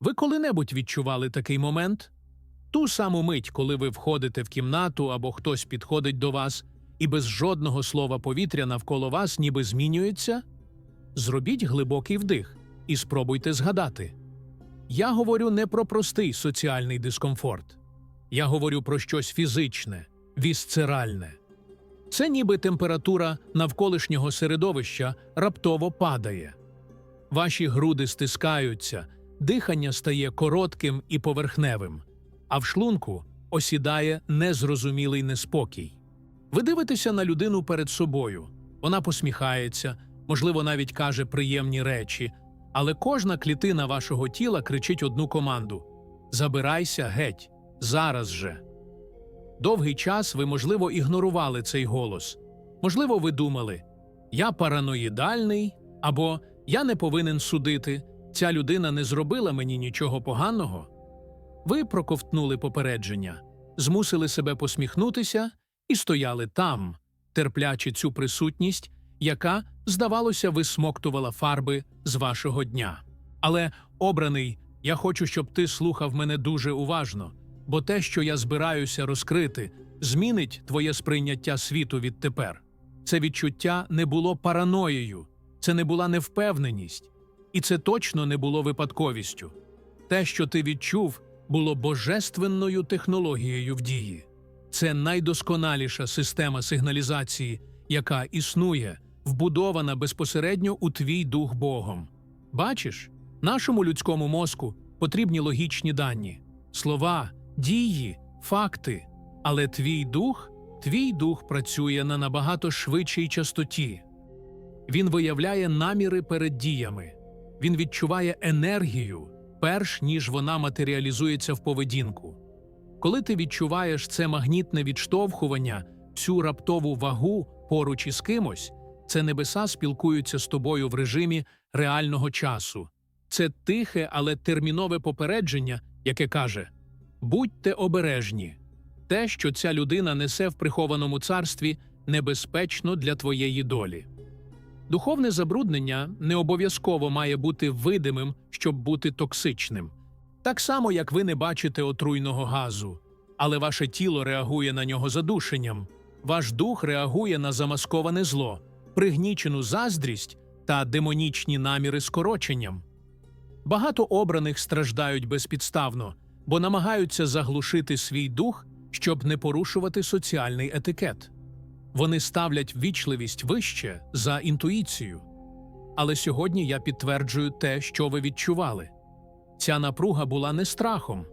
Ви коли-небудь відчували такий момент? Ту саму мить, коли ви входите в кімнату або хтось підходить до вас, і без жодного слова повітря навколо вас ніби змінюється? Зробіть глибокий вдих і спробуйте згадати. Я говорю не про простий соціальний дискомфорт. Я говорю про щось фізичне, вісцеральне. Це ніби температура навколишнього середовища раптово падає. Ваші груди стискаються, дихання стає коротким і поверхневим, а в шлунку осідає незрозумілий неспокій. Ви дивитеся на людину перед собою. Вона посміхається, можливо, навіть каже приємні речі, але кожна клітина вашого тіла кричить одну команду: Забирайся геть, зараз же. Довгий час ви, можливо, ігнорували цей голос. Можливо, ви думали, я параноїдальний або я не повинен судити, ця людина не зробила мені нічого поганого. Ви проковтнули попередження, змусили себе посміхнутися і стояли там, терплячи цю присутність, яка, здавалося, висмоктувала фарби з вашого дня. Але, обраний, я хочу, щоб ти слухав мене дуже уважно, бо те, що я збираюся розкрити, змінить твоє сприйняття світу відтепер. Це відчуття не було параноєю, це не була невпевненість, і це точно не було випадковістю. Те, що ти відчув, було божественною технологією в дії. Це найдосконаліша система сигналізації, яка існує, вбудована безпосередньо у твій дух Богом. Бачиш, нашому людському мозку потрібні логічні дані, слова, дії, факти. Але твій дух, твій дух працює на набагато швидшій частоті. Він виявляє наміри перед діями, він відчуває енергію, перш ніж вона матеріалізується в поведінку. Коли ти відчуваєш це магнітне відштовхування, цю раптову вагу поруч із кимось, це небеса спілкуються з тобою в режимі реального часу. Це тихе, але термінове попередження, яке каже: будьте обережні. Те, що ця людина несе в прихованому царстві, небезпечно для твоєї долі. Духовне забруднення не обов'язково має бути видимим, щоб бути токсичним. Так само, як ви не бачите отруйного газу, але ваше тіло реагує на нього задушенням, ваш дух реагує на замасковане зло, пригнічену заздрість та демонічні наміри скороченням. Багато обраних страждають безпідставно, бо намагаються заглушити свій дух, щоб не порушувати соціальний етикет. Вони ставлять вічливість вище за інтуїцію. Але сьогодні я підтверджую те, що ви відчували. Ця напруга була не страхом,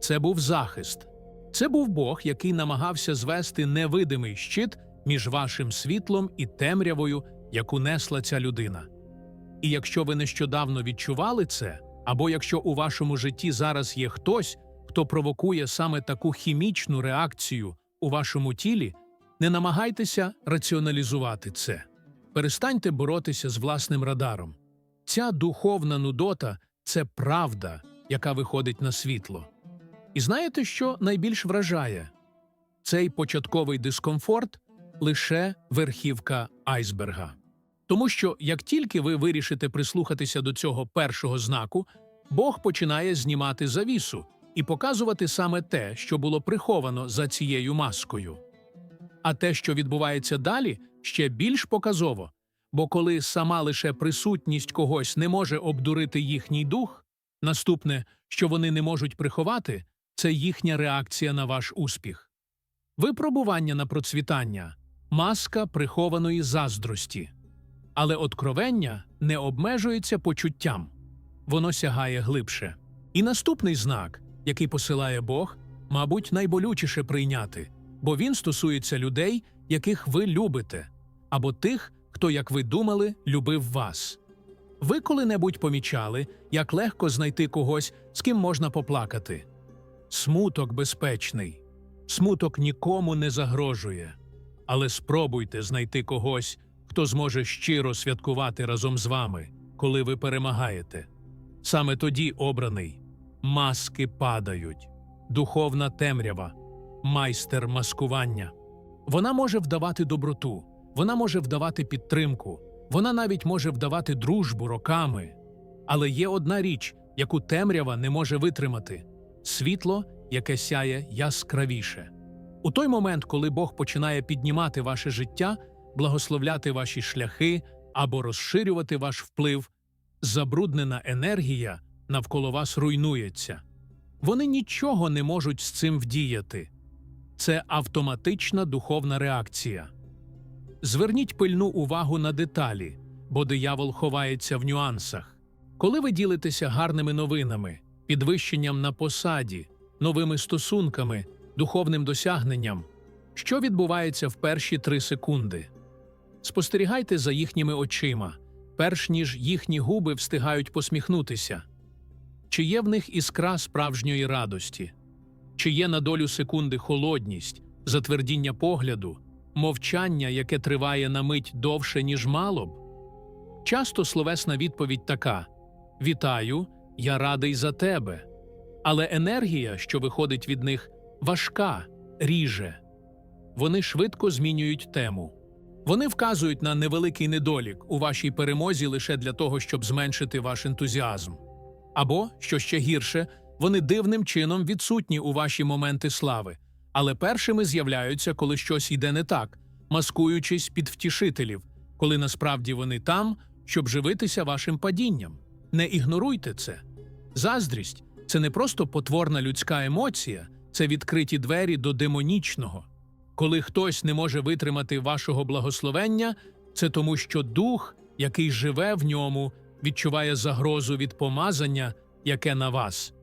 це був захист. Це був Бог, який намагався звести невидимий щит між вашим світлом і темрявою, яку несла ця людина. І якщо ви нещодавно відчували це, або якщо у вашому житті зараз є хтось, хто провокує саме таку хімічну реакцію у вашому тілі, не намагайтеся раціоналізувати це. Перестаньте боротися з власним радаром. Ця духовна нудота це правда, яка виходить на світло. І знаєте, що найбільш вражає? Цей початковий дискомфорт лише верхівка айсберга. Тому що як тільки ви вирішите прислухатися до цього першого знаку, Бог починає знімати завісу і показувати саме те, що було приховано за цією маскою. А те, що відбувається далі, ще більш показово, бо коли сама лише присутність когось не може обдурити їхній дух, наступне, що вони не можуть приховати, це їхня реакція на ваш успіх. Випробування на процвітання маска прихованої заздрості. Але откровення не обмежується почуттям, воно сягає глибше. І наступний знак, який посилає Бог, мабуть, найболючіше прийняти, бо він стосується людей, яких ви любите, або тих, хто, як ви думали, любив вас. Ви коли-небудь помічали, як легко знайти когось, з ким можна поплакати. Смуток безпечний, смуток нікому не загрожує. Але спробуйте знайти когось, хто зможе щиро святкувати разом з вами, коли ви перемагаєте. Саме тоді обраний маски падають, духовна темрява, майстер маскування. Вона може вдавати доброту, вона може вдавати підтримку, вона навіть може вдавати дружбу роками. Але є одна річ, яку темрява не може витримати, світло, яке сяє яскравіше. У той момент, коли Бог починає піднімати ваше життя, благословляти ваші шляхи або розширювати ваш вплив, забруднена енергія навколо вас руйнується. Вони нічого не можуть з цим вдіяти. Це автоматична духовна реакція. Зверніть пильну увагу на деталі, бо диявол ховається в нюансах. Коли ви ділитеся гарними новинами, підвищенням на посаді, новими стосунками, духовним досягненням, що відбувається в перші три секунди? Спостерігайте за їхніми очима, перш ніж їхні губи встигають посміхнутися. Чи є в них іскра справжньої радості? Чи є на долю секунди холодність, затвердіння погляду, мовчання, яке триває на мить довше, ніж мало б? Часто словесна відповідь така: Вітаю, я радий за тебе. Але енергія, що виходить від них, важка, ріже. Вони швидко змінюють тему. Вони вказують на невеликий недолік у вашій перемозі лише для того, щоб зменшити ваш ентузіазм. Або, що ще гірше, вони дивним чином відсутні у ваші моменти слави, але першими з'являються, коли щось йде не так, маскуючись під втішителів, коли насправді вони там, щоб живитися вашим падінням. Не ігноруйте це. Заздрість це не просто потворна людська емоція, це відкриті двері до демонічного. Коли хтось не може витримати вашого благословення, це тому, що дух, який живе в ньому, відчуває загрозу від помазання, яке на вас.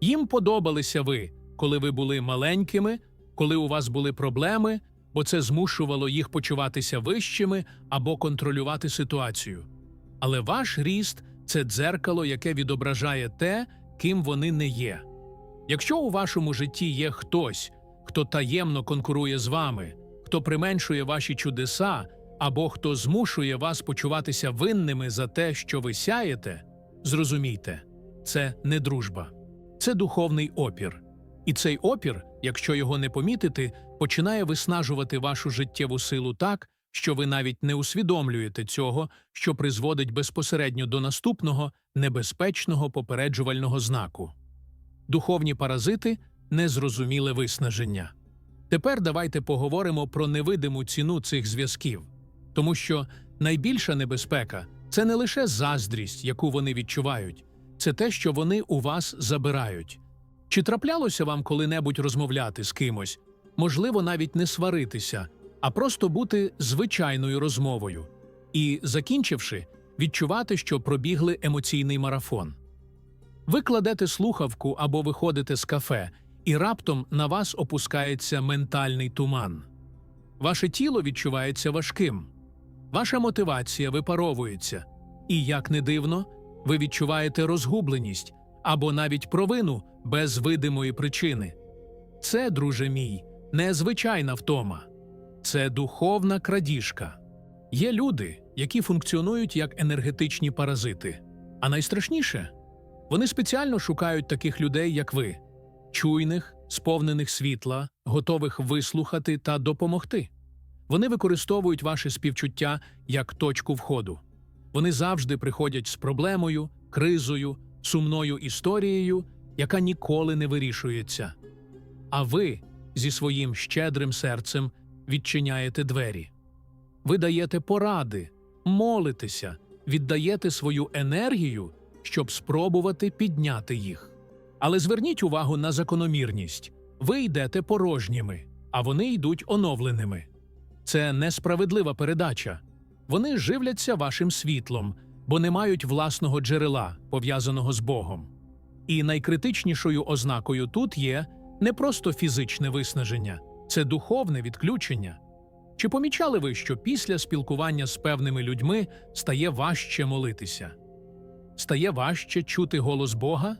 Їм подобалися ви, коли ви були маленькими, коли у вас були проблеми, бо це змушувало їх почуватися вищими або контролювати ситуацію. Але ваш ріст це дзеркало, яке відображає те, ким вони не є. Якщо у вашому житті є хтось, хто таємно конкурує з вами, хто применшує ваші чудеса, або хто змушує вас почуватися винними за те, що ви сяєте, зрозумійте, це не дружба, це духовний опір. І цей опір, якщо його не помітити, починає виснажувати вашу життєву силу так, що ви навіть не усвідомлюєте цього, що призводить безпосередньо до наступного небезпечного попереджувального знаку. Духовні паразити незрозуміле виснаження. Тепер давайте поговоримо про невидиму ціну цих зв'язків, тому що найбільша небезпека це не лише заздрість, яку вони відчувають, це те, що вони у вас забирають. Чи траплялося вам коли-небудь розмовляти з кимось, можливо, навіть не сваритися, а просто бути звичайною розмовою і, закінчивши, відчувати, що пробігли емоційний марафон? Ви кладете слухавку або виходите з кафе, і раптом на вас опускається ментальний туман. Ваше тіло відчувається важким, ваша мотивація випаровується, і, як не дивно, ви відчуваєте розгубленість або навіть провину без видимої причини. Це, друже мій, не звичайна втома, це духовна крадіжка. Є люди, які функціонують як енергетичні паразити, а найстрашніше вони спеціально шукають таких людей, як ви, чуйних, сповнених світла, готових вислухати та допомогти. Вони використовують ваше співчуття як точку входу. Вони завжди приходять з проблемою, кризою, сумною історією, яка ніколи не вирішується. А ви зі своїм щедрим серцем відчиняєте двері. Ви даєте поради, молитеся, віддаєте свою енергію, щоб спробувати підняти їх. Але зверніть увагу на закономірність ви йдете порожніми, а вони йдуть оновленими. Це несправедлива передача. Вони живляться вашим світлом, бо не мають власного джерела, пов'язаного з Богом. І найкритичнішою ознакою тут є не просто фізичне виснаження, це духовне відключення. Чи помічали ви, що після спілкування з певними людьми стає важче молитися? Стає важче чути голос Бога?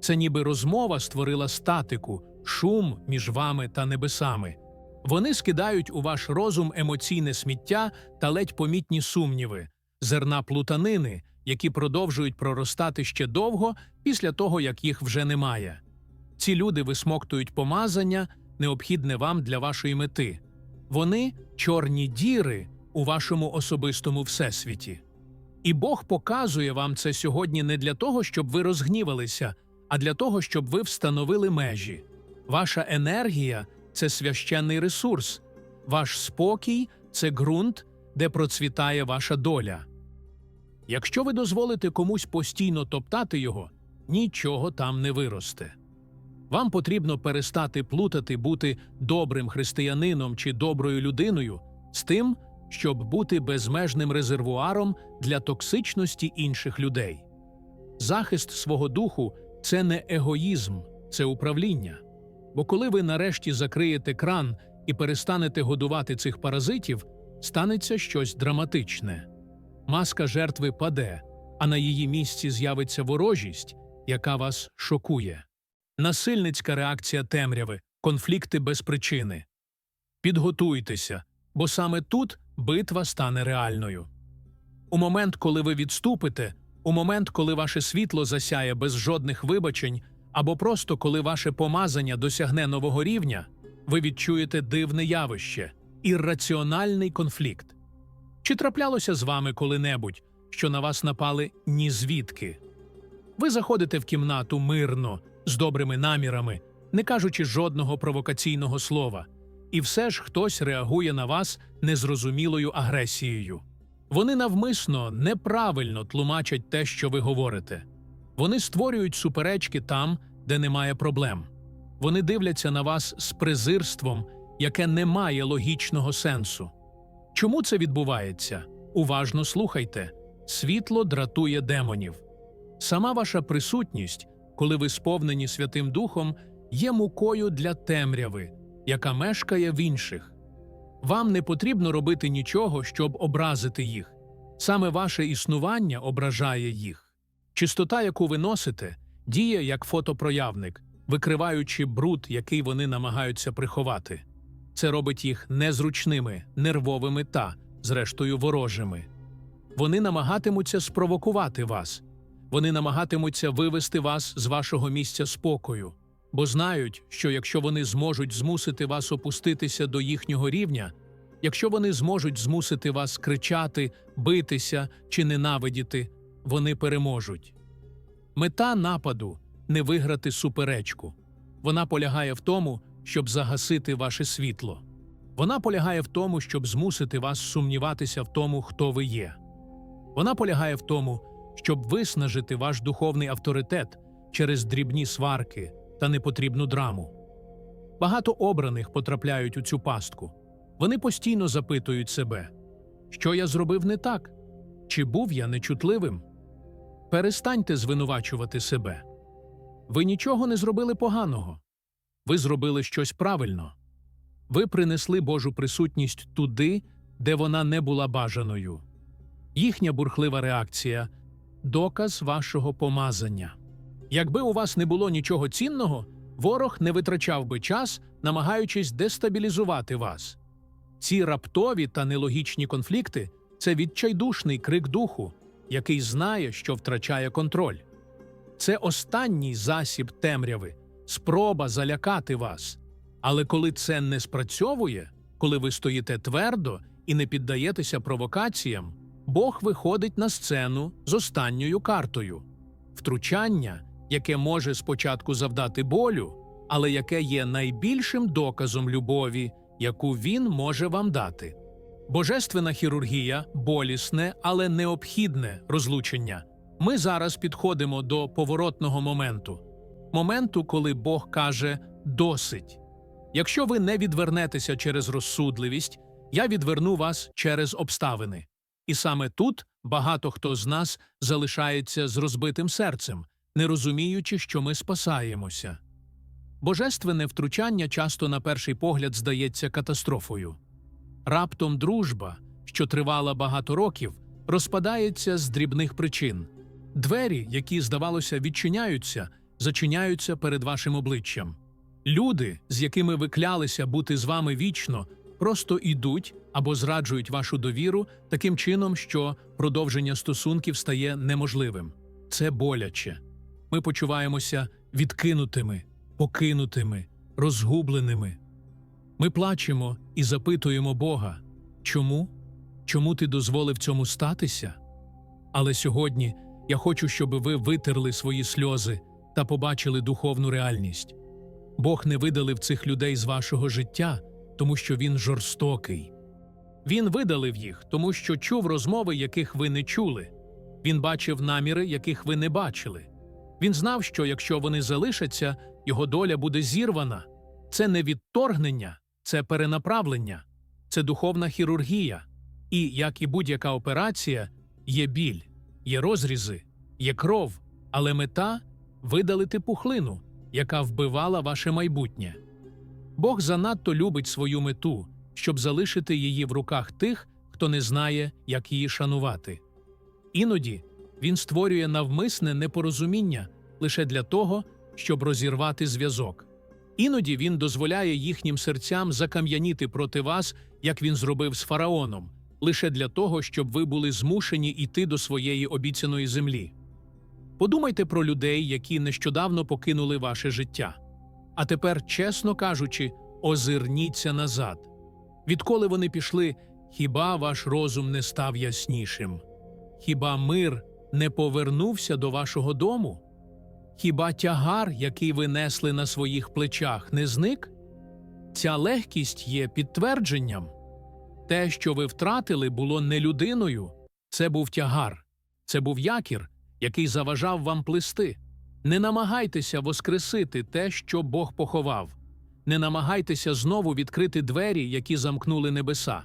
Це ніби розмова створила статику, шум між вами та небесами. Вони скидають у ваш розум емоційне сміття та ледь помітні сумніви, зерна плутанини, які продовжують проростати ще довго після того, як їх вже немає. Ці люди висмоктують помазання, необхідне вам для вашої мети. Вони чорні діри у вашому особистому всесвіті. І Бог показує вам це сьогодні не для того, щоб ви розгнівалися, а для того, щоб ви встановили межі. Ваша енергія це священний ресурс, ваш спокій це ґрунт, де процвітає ваша доля. Якщо ви дозволите комусь постійно топтати його, нічого там не виросте. Вам потрібно перестати плутати бути добрим християнином чи доброю людиною з тим, щоб бути безмежним резервуаром для токсичності інших людей. Захист свого духу це не егоїзм, це управління. Бо коли ви нарешті закриєте кран і перестанете годувати цих паразитів, станеться щось драматичне. Маска жертви паде, а на її місці з'явиться ворожість, яка вас шокує. Насильницька реакція темряви, конфлікти без причини. Підготуйтеся, бо саме тут битва стане реальною. У момент, коли ви відступите, у момент, коли ваше світло засяє без жодних вибачень, або просто коли ваше помазання досягне нового рівня, ви відчуєте дивне явище ірраціональний конфлікт. Чи траплялося з вами коли-небудь, що на вас напали ні звідки? Ви заходите в кімнату мирно, з добрими намірами, не кажучи жодного провокаційного слова, і все ж хтось реагує на вас незрозумілою агресією. Вони навмисно неправильно тлумачать те, що ви говорите. Вони створюють суперечки там, де немає проблем. Вони дивляться на вас з презирством, яке не має логічного сенсу. Чому це відбувається? Уважно слухайте. Світло дратує демонів. Сама ваша присутність, коли ви сповнені Святим Духом, є мукою для темряви, яка мешкає в інших. Вам не потрібно робити нічого, щоб образити їх. Саме ваше існування ображає їх. Чистота, яку ви носите, діє як фотопроявник, викриваючи бруд, який вони намагаються приховати. Це робить їх незручними, нервовими та, зрештою, ворожими. Вони намагатимуться спровокувати вас, вони намагатимуться вивести вас з вашого місця спокою, бо знають, що якщо вони зможуть змусити вас опуститися до їхнього рівня, якщо вони зможуть змусити вас кричати, битися чи ненавидіти, вони переможуть. Мета нападу не виграти суперечку. Вона полягає в тому, щоб загасити ваше світло. Вона полягає в тому, щоб змусити вас сумніватися в тому, хто ви є. Вона полягає в тому, щоб виснажити ваш духовний авторитет через дрібні сварки та непотрібну драму. Багато обраних потрапляють у цю пастку. Вони постійно запитують себе, що я зробив не так, чи був я нечутливим. Перестаньте звинувачувати себе. Ви нічого не зробили поганого. Ви зробили щось правильно. Ви принесли Божу присутність туди, де вона не була бажаною. Їхня бурхлива реакція доказ вашого помазання. Якби у вас не було нічого цінного, ворог не витрачав би час, намагаючись дестабілізувати вас. Ці раптові та нелогічні конфлікти це відчайдушний крик духу, який знає, що втрачає контроль. Це останній засіб темряви, спроба залякати вас. Але коли це не спрацьовує, коли ви стоїте твердо і не піддаєтеся провокаціям, Бог виходить на сцену з останньою картою втручання, яке може спочатку завдати болю, але яке є найбільшим доказом любові, яку він може вам дати. Божественна хірургія болісне, але необхідне розлучення. Ми зараз підходимо до поворотного моменту моменту, коли Бог каже досить. Якщо ви не відвернетеся через розсудливість, я відверну вас через обставини. І саме тут багато хто з нас залишається з розбитим серцем, не розуміючи, що ми спасаємося. Божественне втручання часто на перший погляд здається катастрофою. Раптом дружба, що тривала багато років, розпадається з дрібних причин. Двері, які, здавалося, відчиняються, зачиняються перед вашим обличчям. Люди, з якими ви клялися бути з вами вічно, просто йдуть або зраджують вашу довіру таким чином, що продовження стосунків стає неможливим. Це боляче. Ми почуваємося відкинутими, покинутими, розгубленими. Ми плачемо і запитуємо Бога, чому? Чому ти дозволив цьому статися? Але сьогодні я хочу, щоб ви витерли свої сльози та побачили духовну реальність. Бог не видалив цих людей з вашого життя, тому що він жорстокий. Він видалив їх, тому що чув розмови, яких ви не чули. Він бачив наміри, яких ви не бачили. Він знав, що якщо вони залишаться, його доля буде зірвана. Це не відторгнення, це перенаправлення, це духовна хірургія. І, як і будь-яка операція, є біль, є розрізи, є кров, але мета видалити пухлину, яка вбивала ваше майбутнє. Бог занадто любить свою мету, щоб залишити її в руках тих, хто не знає, як її шанувати. Іноді він створює навмисне непорозуміння лише для того, щоб розірвати зв'язок. Іноді він дозволяє їхнім серцям закам'яніти проти вас, як він зробив з фараоном, лише для того, щоб ви були змушені йти до своєї обіцяної землі. Подумайте про людей, які нещодавно покинули ваше життя. А тепер, чесно кажучи, озирніться назад. Відколи вони пішли, хіба ваш розум не став яснішим? Хіба мир не повернувся до вашого дому? Хіба тягар, який ви несли на своїх плечах, не зник? Ця легкість є підтвердженням. Те, що ви втратили, було не людиною, це був тягар, це був якір, який заважав вам плисти. Не намагайтеся воскресити те, що Бог поховав. Не намагайтеся знову відкрити двері, які замкнули небеса.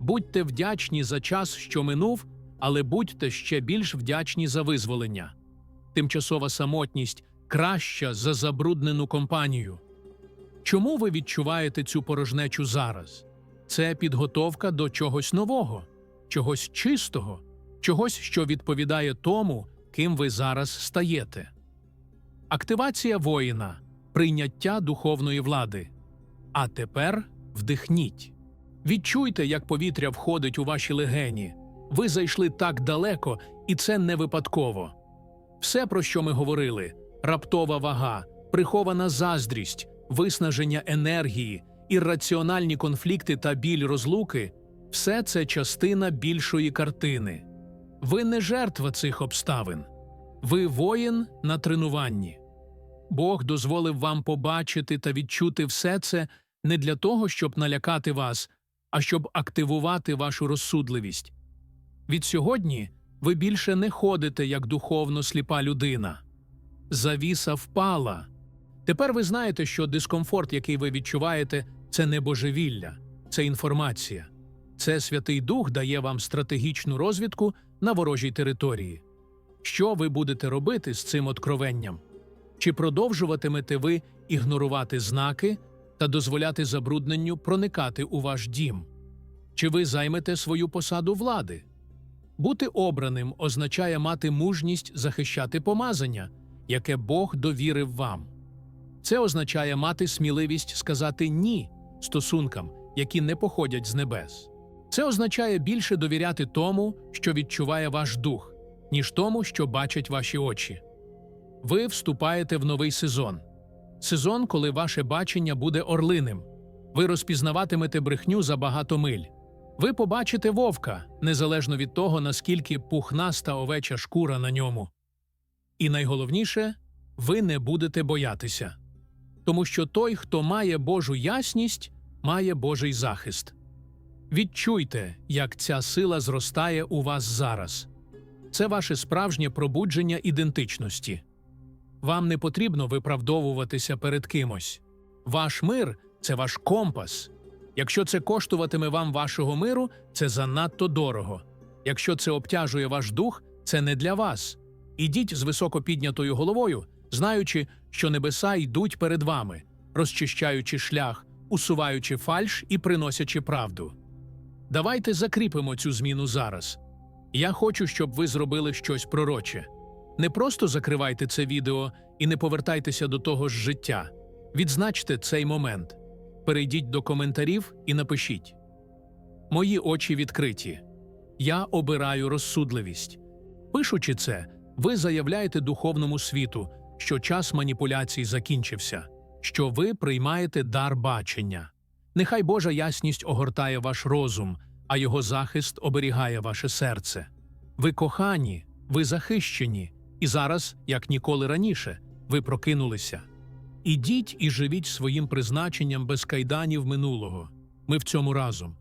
Будьте вдячні за час, що минув, але будьте ще більш вдячні за визволення. Тимчасова самотність краща за забруднену компанію. Чому ви відчуваєте цю порожнечу зараз? Це підготовка до чогось нового, чогось чистого, чогось, що відповідає тому, ким ви зараз стаєте. Активація воїна, прийняття духовної влади. А тепер вдихніть. Відчуйте, як повітря входить у ваші легені. Ви зайшли так далеко, і це не випадково. Все, про що ми говорили раптова вага, прихована заздрість, виснаження енергії, ірраціональні конфлікти та біль розлуки все це частина більшої картини. Ви не жертва цих обставин, ви воїн на тренуванні. Бог дозволив вам побачити та відчути все це не для того, щоб налякати вас, а щоб активувати вашу розсудливість. Від сьогодні ви більше не ходите як духовно сліпа людина. Завіса впала. Тепер ви знаєте, що дискомфорт, який ви відчуваєте, це не божевілля, це інформація. Це Святий Дух дає вам стратегічну розвідку на ворожій території. Що ви будете робити з цим откровенням? Чи продовжуватимете ви ігнорувати знаки та дозволяти забрудненню проникати у ваш дім? Чи ви займете свою посаду влади? Бути обраним означає мати мужність захищати помазання, яке Бог довірив вам. Це означає мати сміливість сказати ні стосункам, які не походять з небес. Це означає більше довіряти тому, що відчуває ваш дух, ніж тому, що бачать ваші очі. Ви вступаєте в новий сезон сезон, коли ваше бачення буде орлиним. Ви розпізнаватимете брехню за багато миль. Ви побачите вовка, незалежно від того, наскільки пухнаста овеча шкура на ньому. І найголовніше, ви не будете боятися. Тому що той, хто має Божу ясність, має Божий захист. Відчуйте, як ця сила зростає у вас зараз. Це ваше справжнє пробудження ідентичності. Вам не потрібно виправдовуватися перед кимось. Ваш мир це ваш компас. Якщо це коштуватиме вам вашого миру, це занадто дорого. Якщо це обтяжує ваш дух, це не для вас. Ідіть з високо піднятою головою, знаючи, що небеса йдуть перед вами, розчищаючи шлях, усуваючи фальш і приносячи правду. Давайте закріпимо цю зміну зараз. Я хочу, щоб ви зробили щось пророче. Не просто закривайте це відео і не повертайтеся до того ж життя. Відзначте цей момент. Перейдіть до коментарів і напишіть: Мої очі відкриті. Я обираю розсудливість. Пишучи це, ви заявляєте духовному світу, що час маніпуляцій закінчився, що ви приймаєте дар бачення. Нехай Божа ясність огортає ваш розум, а його захист оберігає ваше серце. Ви кохані, Ви захищені, і зараз, як ніколи раніше, ви прокинулися. Ідіть і живіть своїм призначенням без кайданів минулого. Ми в цьому разом.